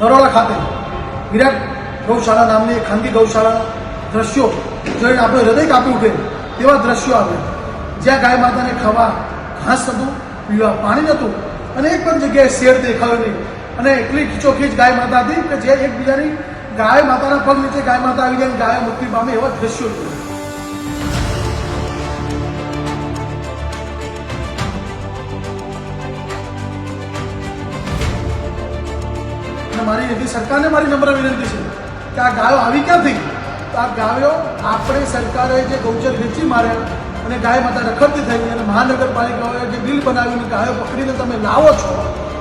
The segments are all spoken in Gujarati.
નરોડા ખાતે વિરાટ ગૌશાળા નામની ખાનગી ગૌશાળાના દ્રશ્યો જોઈને આપણે હૃદય કાપી ઉઠે તેવા દ્રશ્યો આવ્યા. જ્યાં ગાય માતાને ખાવા ઘાસ હતું, પીવા પાણી નહોતું અને એક પણ જગ્યાએ શેર દેખાયો નહીં. અને એટલી ખીચોખીચ ગાય માતા હતી કે જે એકબીજાની ગાય માતાના પગ નીચે ગાય માતા આવી અને ગાય મુક્તિ પામે એવા દ્રશ્યો જોયા. મારી એથી સરકારને મારી નમ્ર વિનંતી છે કે આ ગાયો આવી ક્યાંથી? તો આ ગાયો આપણે સરકારે જે ગૌચર વેચી માર્યા અને ગાય માતા રખડતી થઈ અને મહાનગરપાલિકાઓએ જે બિલ બનાવીને ગાયો પકડીને તમે લાવો છો,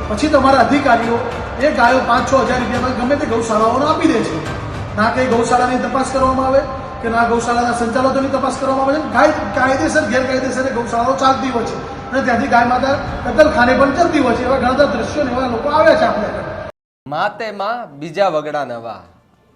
પછી તમારા અધિકારીઓ એ ગાયો પાંચ છ હજાર રૂપિયામાં ગમે તે ગૌશાળાઓને આપી દે છે. ના કંઈ ગૌશાળાની તપાસ કરવામાં આવે કે ના ગૌશાળાના સંચાલકોની તપાસ કરવામાં આવે છે. ગાય કાયદેસર, ગેરકાયદેસર ગૌશાળાઓ ચાલતી હોય છે. અને ત્યાંથી ગાય માતા કતલખાને પણ ચાલતી હોય છે. એવા ઘણા બધા દ્રશ્યો એવા લોકો આવ્યા છે આપણે આગળ મા તે માં બીજા વગડા નવા.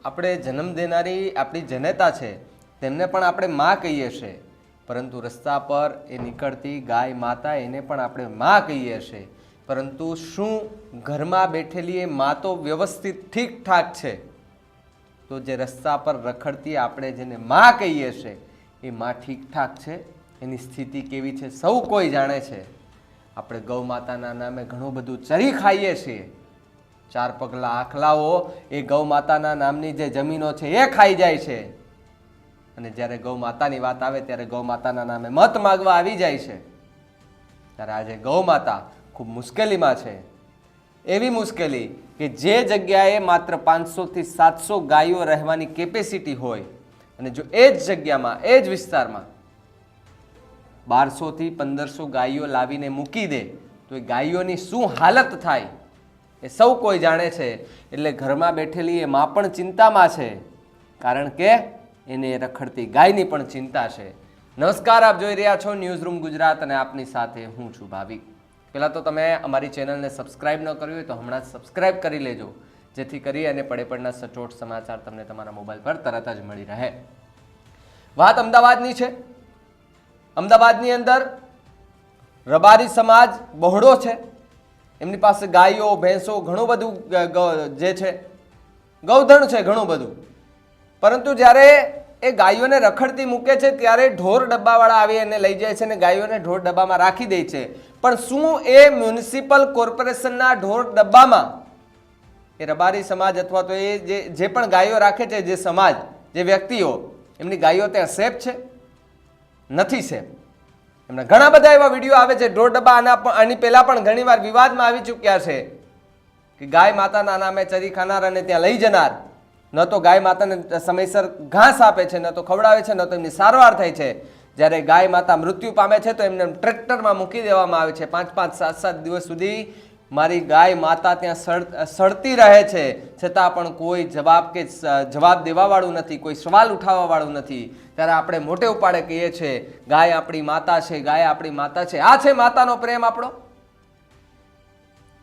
આપણે જન્મ દેનારી આપણી જનેતા છે, તેમને પણ આપણે માં કહીએ છીએ પરંતુ રસ્તા પર એ નીકળતી ગાય માતા એને પણ આપણે માં કહીએ છીએ પરંતુ શું ઘરમાં બેઠેલી એ મા તો વ્યવસ્થિત ઠીક ઠાક છે? તો જે રસ્તા પર રખડતી આપણે જેને માં કહીએ છીએ એ માં ઠીક ઠાક છે? એની સ્થિતિ કેવી છે? સૌ કોઈ જાણે છે. આપણે ગૌ માતાના નામે ઘણું બધું ચરી ખાઈએ છીએ. ચાર પગલા આખલાઓ એ ગૌ માતાના નામની જે જમીનો છે એ ખાઈ જાય છે. અને જ્યારે ગૌ માતાની વાત આવે ત્યારે ગૌ માતાના નામે મત માગવા આવી જાય છે. ત્યારે આજે ગૌ માતા ખૂબ મુશ્કેલીમાં છે. એવી મુશ્કેલી કે જે જગ્યાએ માત્ર પાંચસોથી સાતસો ગાયો રહેવાની કેપેસિટી હોય અને જો એ જ જગ્યામાં, એ જ વિસ્તારમાં બારસોથી પંદરસો ગાયો લાવીને મૂકી દે, તો એ ગાયોની શું હાલત થાય? એ સૌ કોઈ જાણે છે, એટલે ઘરમાં બેઠેલી એ મા પણ ચિંતામાં છે, કારણ કે એને રખડતી ગાયની પણ ચિંતા છે. નમસ્કાર, આપ જોઈ રહ્યા છો ન્યૂઝ રૂમ ગુજરાત અને આપની સાથે હું છું ભાવિક પહેલાં તો તમે અમારી ચેનલને સબસ્ક્રાઇબ ન કરી હોય તો હમણાં સબસ્ક્રાઇબ કરી લેજો, જેથી કરી અને પડે પડના સચોટ સમાચાર તમને તમારા મોબાઈલ પર તરત જ મળી રહે. વાત અમદાવાદની છે. અમદાવાદની અંદર રબારી સમાજ બહોળો છે. એમની પાસે ગાયો, ભેંસો ઘણું બધું જે છે, ગૌધણ છે ઘણું બધું. પરંતુ જ્યારે એ ગાયોને રખડતી મૂકે છે, ત્યારે ઢોર ડબ્બાવાળા આવી એને લઈ જાય છે અને ગાયોને ઢોર ડબ્બામાં રાખી દે છે. પણ શું એ મ્યુનિસિપલ કોર્પોરેશનના ઢોર ડબ્બામાં? એ રબારી સમાજ અથવા તો એ જે જે પણ ગાયો રાખે છે, જે સમાજ, જે વ્યક્તિઓ, એમની ગાયો ત્યાં સેફ છે? નથી સેફ. એમના ઘણા બધા એવા વીડિયો આવે છે, ઢોર ડબ્બા આના આની પહેલાં પણ ઘણીવાર વિવાદમાં આવી ચૂક્યા છે કે ગાય માતાના નામે ચરી ખાનાર અને ત્યાં લઈ જનાર. ન તો ગાય માતાને સમયસર ઘાસ આપે છે, ન તો ખવડાવે છે, ન તો એમની સારવાર થાય છે. જ્યારે ગાય માતા મૃત્યુ પામે છે, તો એમને ટ્રેક્ટરમાં મૂકી દેવામાં આવે છે. પાંચ પાંચ સાત સાત દિવસ સુધી મારી ગાય માતા ત્યાં સડતી રહે છે. છતાં પણ કોઈ જવાબ કે જવાબ દેવાવાળું નથી, કોઈ સવાલ ઉઠાવવાવાળું નથી. ત્યારે આપણે મોટે ઉપાડે કહીએ છીએ ગાય આપણી માતા છે, ગાય આપણી માતા છે. આ છે માતાનો પ્રેમ આપણો?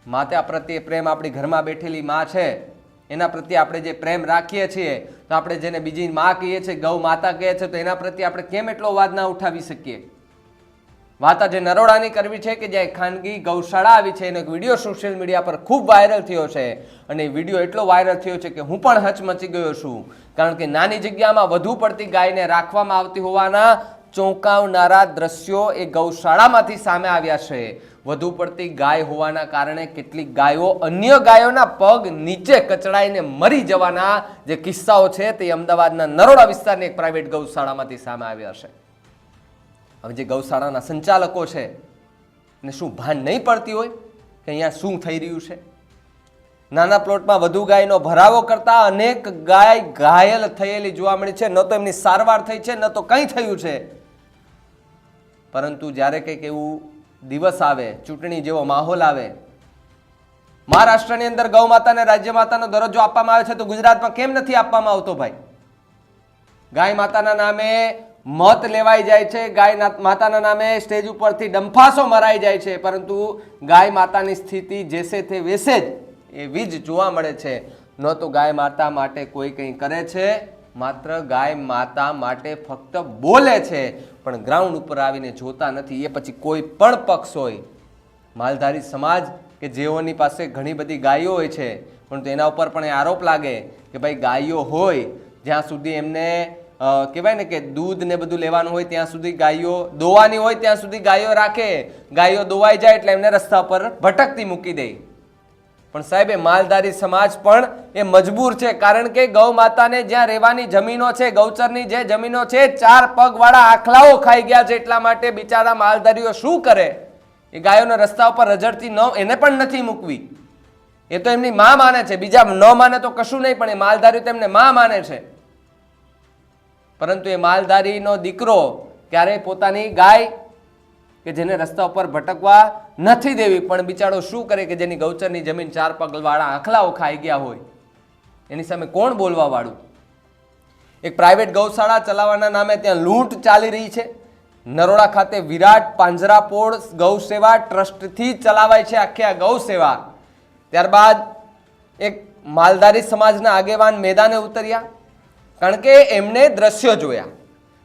માતા પ્રત્યે પ્રેમ આપણી ઘરમાં બેઠેલી માં છે, એના પ્રત્યે આપણે જે પ્રેમ રાખીએ છીએ, તો આપણે જેને બીજી માં કહીએ છીએ, ગૌ માતા કહીએ છીએ તો એના પ્રત્યે આપણે કેમ એટલો વાદ ના ઉઠાવી શકીએ? વાત આજે નરોડાની કરવી છે કે જ્યાં ખાનગી ગૌશાળા આવી છે, એનો એક વીડિયો સોશિયલ મીડિયા પર ખૂબ વાયરલ થયો છે. અને એ વીડિયો એટલો વાયરલ થયો છે કે હું પણ હચમચી ગયો છું. કારણ કે નાની જગ્યામાં વધુ પડતી ગાયને રાખવામાં આવતી હોવાના ચોંકાવનારા દ્રશ્યો એ ગૌશાળામાંથી સામે આવ્યા છે. વધુ પડતી ગાય હોવાના કારણે કેટલીક ગાયો અન્ય ગાયોના પગ નીચે કચડાઈને મરી જવાના જે કિસ્સાઓ છે તે અમદાવાદના નરોડા વિસ્તારની એક પ્રાઇવેટ ગૌશાળામાંથી સામે આવ્યા છે. હવે જે ગૌશાળાના સંચાલકો છે ને શું ભાન નહીં પડતી હોય કે અહીંયા શું થઈ રહ્યું છે? નાના પ્લોટમાં વધુ ગાયનો ભરાવો કરતા અનેક ગાય ઘાયલ થયેલી જોવા મળી છે. ન તો એમની સારવાર થઈ છે, ન તો કંઈ થયું છે. પરંતુ જ્યારે કંઈક એવું દિવસ આવે, ચૂંટણી જેવો માહોલ આવે, મહારાષ્ટ્રની અંદર ગૌ માતાને રાજ્ય માતાનો દરજ્જો આપવામાં આવે છે, તો ગુજરાતમાં કેમ નથી આપવામાં આવતો ભાઈ? ગાય માતાના નામે મત લેવાઈ જાય છે. ગાય માતાના નામે સ્ટેજ ઉપરથી ડંફાસો મરાઈ જાય છે. પરંતુ ગાય માતાની સ્થિતિ જેસે તે વેસે જ એવી જ જોવા મળે છે. ન તો ગાય માતા માટે કોઈ કંઈ કરે છે. માત્ર ગાય માતા માટે ફક્ત બોલે છે. પણ ગ્રાઉન્ડ ઉપર આવીને જોતા નથી. એ પછી કોઈ પણ પક્ષ હોય. માલધારી સમાજ કે જેઓની પાસે ઘણી બધી ગાયો હોય છે. પણ તેના ઉપર પણ આરોપ લાગે કે ભાઈ ગાયો હોય, જ્યાં સુધી એમને કહેવાય ને કે દૂધ ને બધું લેવાનું હોય ત્યાં સુધી ગાયો દોવાની હોય ત્યાં સુધી ગાયો રાખે. ગાયો દોવાઈ જાય એટલે એમને રસ્તા પર ભટકતી મૂકી દે. પણ સાહેબ, એ માલધારી સમાજ પણ એ મજબૂર છે, કારણ કે ગૌ માતાને જ્યાં રહેવાની જમીનો છે, ગૌચરની જે જમીનો છે, ચાર પગવાળા આખલાઓ ખાઈ ગયા છે એટલા માટે બિચારા માલધારીઓ શું કરે? એ ગાયોને રસ્તા ઉપર રજડતી ન, એને પણ નથી મૂકવી. એ તો એમની માં માને છે, બીજા ન માને તો કશું નહીં, પણ એ માલધારીઓ તો એમને માં માને છે. પરંતુ એ માલધારીનો દીકરો ક્યારેય પોતાની ગાય કે જેને રસ્તા ઉપર ભટકવા નથી દેવી, પણ બિચારો શું કરે કે જેની ગૌચરની જમીન ચાર પગલવાળા આખલાઓ ખાઈ ગયા હોય, એની સામે કોણ બોલવાવાળું? એક પ્રાઇવેટ ગૌશાળા ચલાવવાના નામે ત્યાં લૂંટ ચાલી રહી છે. નરોડા ખાતે વિરાટ પાંજરાપોળ ગૌ સેવા ટ્રસ્ટથી ચલાવાય છે આખી આ ગૌ સેવા ત્યારબાદ એક માલધારી સમાજના આગેવાન મેદાને ઉતર્યા. કારણ કે એમને દ્રશ્યો જોયા.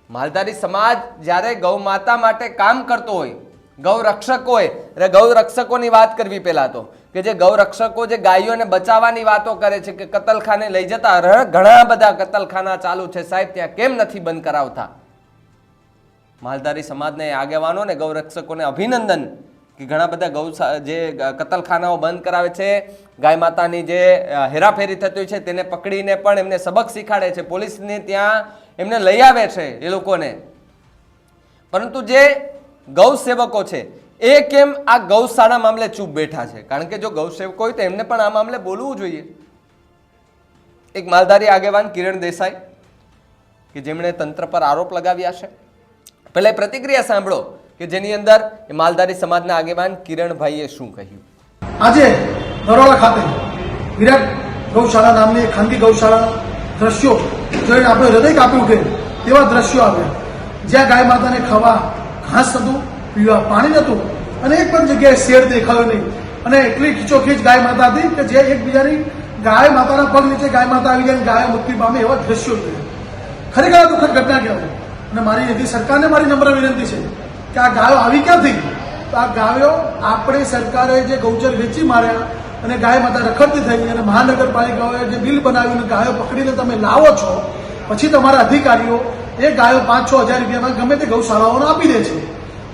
માલધારી સમાજ જ્યારે ગૌ માતા માટે કામ કરતો હોય, ગૌ રક્ષક એટલે ગૌ રક્ષકોની વાત કરવી પહેલાં તો, કે જે ગૌ રક્ષકો જે ગાયોને બચાવવાની વાતો કરે છે કે કતલખાને લઈ જતા ઘણા બધા કતલખાના ચાલુ છે સાહેબ, ત્યાં કેમ નથી બંધ કરાવતા? માલધારી સમાજને આગેવાનો ને ગૌરક્ષકોને અભિનંદન કે ઘણા બધા ગૌ જે કતલખાનાઓ બંધ કરાવે છે, ગાય માતાની જે હેરાફેરી થતી હોય છે, તેને પકડીને પણ એમને સબક શીખાડે છે. પોલીસને ત્યાં એમને લઈ આવે છે એ લોકોને. પરંતુ જે ગૌ સેવકો છે, એ કેમ આ ગૌશાળા મામલે ચૂપ બેઠા છે? કારણ કે જો ગૌસેવકો હોય તો એમને પણ આ મામલે બોલવું જોઈએ. એક માલધારી આગેવાન કિરણ દેસાઈ, કે જેમણે તંત્ર પર આરોપ લગાવ્યા છે. પહેલાં પ્રતિક્રિયા સાંભળો. કે જેની અંદર માલધારી સમાજના આગેવાન કિરણભાઈએ શું કહ્યું? આજે નરોડા ખાતે વિરાટ ગૌશાળા નામની ખાનગી ગૌશાળા દ્રશ્યો જોઈને આપણે હૃદય કાપ્યું કે તેવા દ્રશ્યો આવ્યા. જ્યાં ગાય માતાને ખાવા ઘાસ હતું, પીવા પાણી નહોતું અને એક પણ જગ્યાએ શેર દેખાયો નહીં. અને એટલી ખીચોખીચ ગાય માતા હતી કે જે એકબીજાની ગાય માતાના પગ નીચે ગાય માતા આવી જાય અને મુક્તિ પામે એવા દ્રશ્યો જોયા. ખરેખર આ દુઃખદ ઘટના કહેવાય. અને મારી સરકારને મારી નમ્ર વિનંતી છે કે આ ગાયો આવી ક્યાંથી તો આ ગાયો આપણે સરકારે જે ગૌચર વેચી માર્યા અને ગાય માતા રખડતી થઈ અને મહાનગરપાલિકાઓએ જે બિલ બનાવ્યું અને ગાયો પકડીને તમે લાવો છો, પછી તમારા અધિકારીઓ એ ગાયો પાંચ છ હજાર રૂપિયામાં ગમે તે ગૌશાળાઓને આપી દે છે.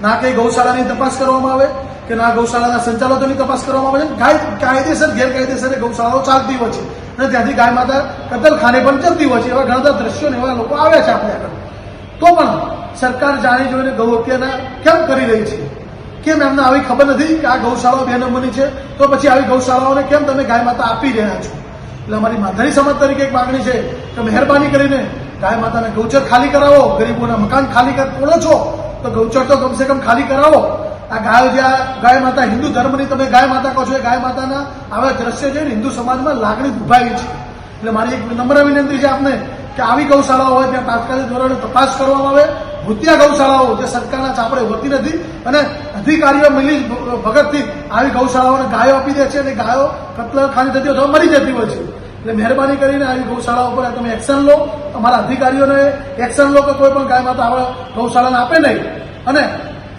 ના કંઈ ગૌશાળાની તપાસ કરવામાં આવે કે ના ગૌશાળાના સંચાલકોની તપાસ કરવામાં આવે. છે ગાય કાયદેસર, ગેરકાયદેસર ગૌશાળાઓ ચાલતી હોય છે અને ત્યાંથી ગાય માતા કતલખાને પણ જતી હોય છે. એવા ઘણા બધા દ્રશ્યો એવા લોકો આવ્યા છે આપણે આગળ. તો પણ સરકાર જાણી જોઈને ગૌ હત્યાના કેમ કરી રહી છે? કેમ એમને આવી ખબર નથી કે આ ગૌશાળાઓ બે નંબરની છે? તો પછી આવી ગૌશાળાઓને કેમ તમે ગાય માતા આપી રહ્યા છો? એટલે અમારી માધારી સમાજ તરીકે એક માગણી છે કે મહેરબાની કરીને ગાય માતાને ગૌચર ખાલી કરાવો, ગરીબોના મકાન ખાલી તોડો છો? તો ગૌચર તો કમસે કમ ખાલી કરાવો. આ ગાયો જ્યાં ગાય માતા હિન્દુ ધર્મની તમે ગાય માતા કહો છો, એ ગાય માતાના આવા દ્રશ્ય છે હિન્દુ સમાજમાં લાગણી દુભાવી છે. એટલે મારી એક નમ્ર વિનંતી છે આપને કે આવી ગૌશાળાઓ હોય, ત્યાં તાત્કાલિક ધોરણે તપાસ કરવામાં આવે. ભૂતિયા ગૌશાળાઓ જે સરકારના ચાપડે હોતી નથી અને અધિકારીઓ મિલી ભગતથી આવી ગૌશાળાઓને ગાયો આપી દે છે અને ગાયો કતલખાની થતી હોય તો મરી જતી હોય છે. એટલે મહેરબાની કરીને આવી ગૌશાળાઓ પર તમે એક્શન લો. અમારા અધિકારીઓને એક્શન લો કે કોઈ પણ ગાય માતા આપણા ગૌશાળાને આપે નહીં. અને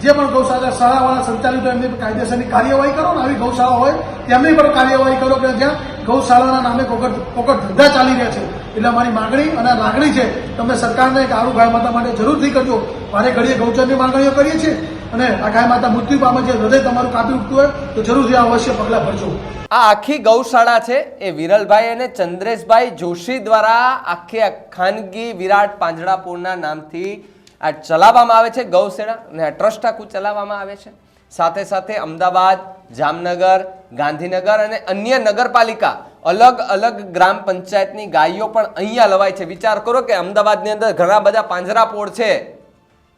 જે પણ ગૌશાળા શાળાવાળા સંચાલિત હોય, એમની કાયદેસરની કાર્યવાહી કરો ને આવી ગૌશાળા હોય, તેમની પણ કાર્યવાહી કરો કે જ્યાં ગૌશાળાના નામે પોકટ પોકટ ધંધા ચાલી રહ્યા છે. એટલે અમારી માગણી અને લાગણી છે તમે સરકારને એક આવું ગાય માતા માટે જરૂરથી કરજો. મારે ઘડીએ ગૌચરની માંગણીઓ કરીએ છીએ અને આ ગાય માતા મૃત્યુ પામે છે, હૃદય તમારું કાપી ઉઠતું હોય તો જરૂરથી આ અવશ્ય પગલાં ભરજો. આ આખી ગૌશાળા છે, એ વિરલભાઈ અને ચંદ્રેશભાઈ જોશી દ્વારા આખી ખાનગી વિરાટ પાંજડાપુરના નામથી આ ચલાવવામાં આવે છે ગૌશાળા અને આ ટ્રસ્ટ આખું ચલાવવામાં આવે છે. સાથે સાથે અમદાવાદ જામનગર, ગાંધીનગર અને અન્ય નગરપાલિકા અલગ અલગ ગ્રામ પંચાયતની ગાયો પણ અહીંયા લવાય છે. વિચાર કરો કે અમદાવાદની અંદર ઘણા બધા પાંજરાપોળ છે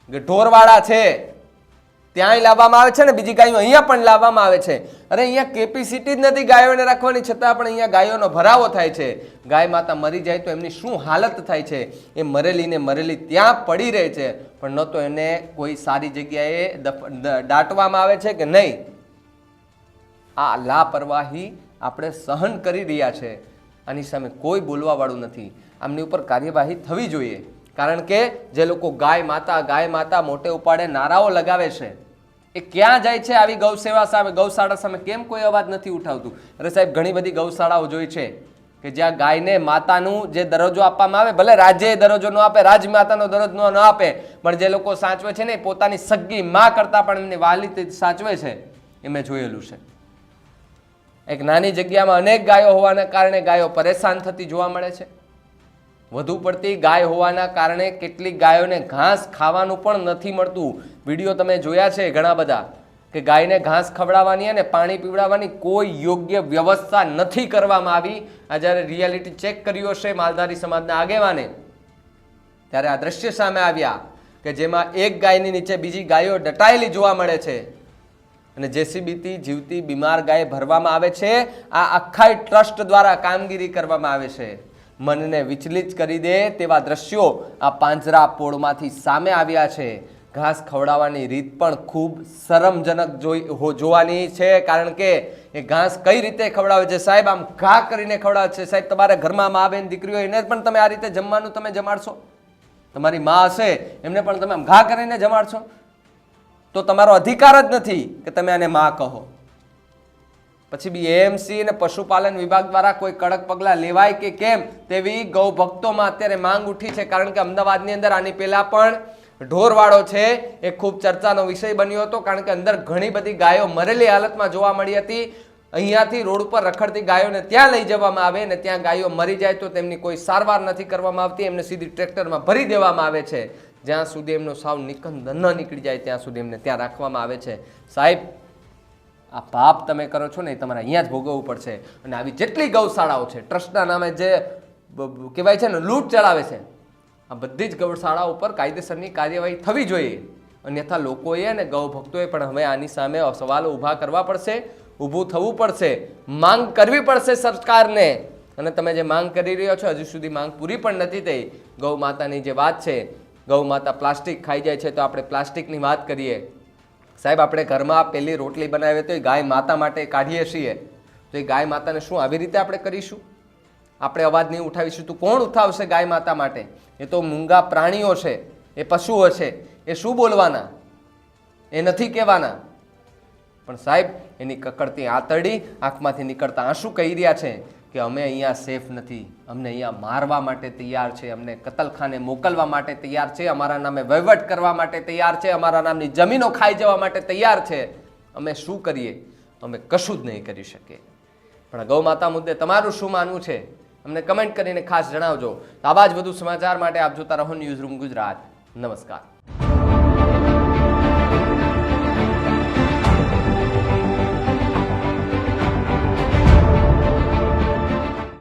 ઢોરવાળા છે, ત્યાંય લાવવામાં આવે છે ને બીજી ગાયો અહીંયા પણ લાવવામાં આવે છે. અને અહીંયા કેપેસિટી જ નથી ગાયોને રાખવાની, છતાં પણ અહીંયા ગાયોનો ભરાવો થાય છે. ગાય માતા મરી જાય તો એમની શું હાલત થાય છે? એ મરેલી ને મરેલી ત્યાં પડી રહે છે. પણ ન તો એને કોઈ સારી જગ્યાએ દાટવામાં આવે છે કે નહીં? આ લાપરવાહી આપણે સહન કરી રહ્યા છે. આની સામે કોઈ બોલવાવાળું નથી. આમની ઉપર કાર્યવાહી થવી જોઈએ. કારણ કે જે લોકો ગાય માતા ગાય માતા મોટે ઉપાડે નારાઓ લગાવે છે, એ ક્યાં જાય છે આવી ગૌ સેવા સામે? ગૌશાળા સામે કેમ કોઈ અવાજ નથી ઉઠાવતું? અરે સાહેબ, ઘણી બધી ગૌશાળાઓ જોઈ છે કે જ્યાં ગાયને માતાનું જે દરજ્જો આપવામાં આવે, ભલે રાજ્ય દરજ્જો ન આપે, રાજમાતાનો દરજ્જો ન આપે, પણ જે લોકો સાચવે છે ને પોતાની સગી માં કરતાં પણ એમની વાલી સાચવે છે, એ મેં જોયેલું છે. એક નાની જગ્યામાં અનેક ગાયો હોવાના કારણે ગાયો પરેશાન થતી જોવા મળે છે. વધુ પડતી ગાય હોવાના કારણે કેટલીક ગાયોને ઘાસ ખાવાનું પણ નથી મળતું. વીડિયો તમે જોયા છે ઘણા બધા કે ગાયને ઘાસ ખવડાવવાની અને પાણી પીવડાવવાની કોઈ યોગ્ય વ્યવસ્થા નથી કરવામાં આવી. આ જ્યારે રિયાલિટી ચેક કર્યું હશે માલધારી સમાજના આગેવાને, ત્યારે આ દ્રશ્ય સામે આવ્યા કે જેમાં એક ગાયની નીચે બીજી ગાયો દટાયેલી જોવા મળે છે. અને જેસીબીથી જીવતી બીમાર ગાય ભરવામાં આવે છે. આ આખાય ટ્રસ્ટ દ્વારા કામગીરી કરવામાં આવે છે. મનને વિચલિત કરી દે તેવા દ્રશ્યો આ પાંજરા પોળમાંથી સામે આવ્યા છે. ઘાસ ખવડાવવાની રીત પણ ખૂબ શરમજનક જોઈ જોવાની છે, કારણ કે એ ઘાસ કઈ રીતે ખવડાવે છે? સાહેબ, આમ ઘા કરીને ખવડાવે છે. સાહેબ, તમારા ઘરમાં મા બેન દીકરીઓ, એને પણ તમે આ રીતે જમવાનું તમે જમાડશો? તમારી મા હશે, એમને પણ તમે આમ ઘા કરીને જમાડશો? તો તમારો અધિકાર જ નથી કે તમે આને માં કહો. પછી બી એએમસી અને પશુપાલન વિભાગ દ્વારા કોઈ કડક પગલાં લેવાય કે કેમ તેવી ગૌ ભક્તોમાં અત્યારે માંગ ઉઠી છે, કારણ કે અમદાવાદની અંદર આની પહેલાં પણ ઢોરવાળો છે, એ ખૂબ ચર્ચાનો વિષય બન્યો હતો, કારણ કે અંદર ઘણી બધી ગાયો મરેલી હાલતમાં જોવા મળી હતી. અહીંયાથી રોડ ઉપર રખડતી ગાયોને ત્યાં લઈ જવામાં આવે અને ત્યાં ગાયો મરી જાય તો તેમની કોઈ સારવાર નથી કરવામાં આવતી, એમને સીધી ટ્રેક્ટરમાં ભરી દેવામાં આવે છે. જ્યાં સુધી એમનો સાવ નિકંદ ન નીકળી જાય, ત્યાં સુધી એમને ત્યાં રાખવામાં આવે છે. સાહેબ, આ પાપ તમે કરો છો ને એ તમારે અહીંયા જ ભોગવવું પડશે. અને આવી જેટલી ગૌશાળાઓ છે, ટ્રસ્ટના નામે જે કહેવાય છે ને, લૂંટ ચડાવે છે, આ બધી જ ગૌશાળાઓ ઉપર કાયદેસરની કાર્યવાહી થવી જોઈએ. અન્યથા લોકોએ અને ગૌ ભક્તોએ પણ હવે આની સામે સવાલો ઊભા કરવા પડશે, ઊભું થવું પડશે. માંગ કરવી પડશે સરકારને. અને તમે જે માંગ કરી રહ્યો છો, હજુ સુધી માંગ પૂરી પણ નથી થઈ. ગૌ માતાની જે વાત છે ગૌ માતા પ્લાસ્ટિક ખાઈ જાય છે, તો આપણે પ્લાસ્ટિકની વાત કરીએ. સાહેબ, આપણે ઘરમાં પેલી રોટલી બનાવીએ તો એ ગાય માતા માટે કાઢીએ છીએ. તો એ ગાય માતાને શું આવી રીતે આપણે કરીશું? આપણે અવાજ નહીં ઉઠાવીશું. તો કોણ ઉઠાવશે ગાય માતા માટે? એ તો મૂંગા પ્રાણીઓ છે, એ પશુઓ છે, એ શું બોલવાના? એ નથી કહેવાના. પણ સાહેબ, એની કકડતી આતરડી આંખમાંથી નીકળતા આંસુ કહી રહ્યા છે. કે અમે અહીંયા સેફ નથી. અમને અહીંયા મારવા માટે તૈયાર છે. અમને કતલખાને મોકલવા માટે તૈયાર છે. અમારા નામે વહીવટ કરવા માટે તૈયાર છે. અમારા નામની જમીનો ખાઈ જવા માટે તૈયાર છે. અમે શું કરીએ? અમે કશું જ નહીં કરી શકીએ. પણ ગૌ માતા મુદ્દે તમારું શું માનવું છે? અમને કમેન્ટ કરીને ખાસ જણાવજો. આવા જ વધુ સમાચાર માટે આપ જોતા રહો ન્યૂઝ રૂમ ગુજરાત. નમસ્કાર.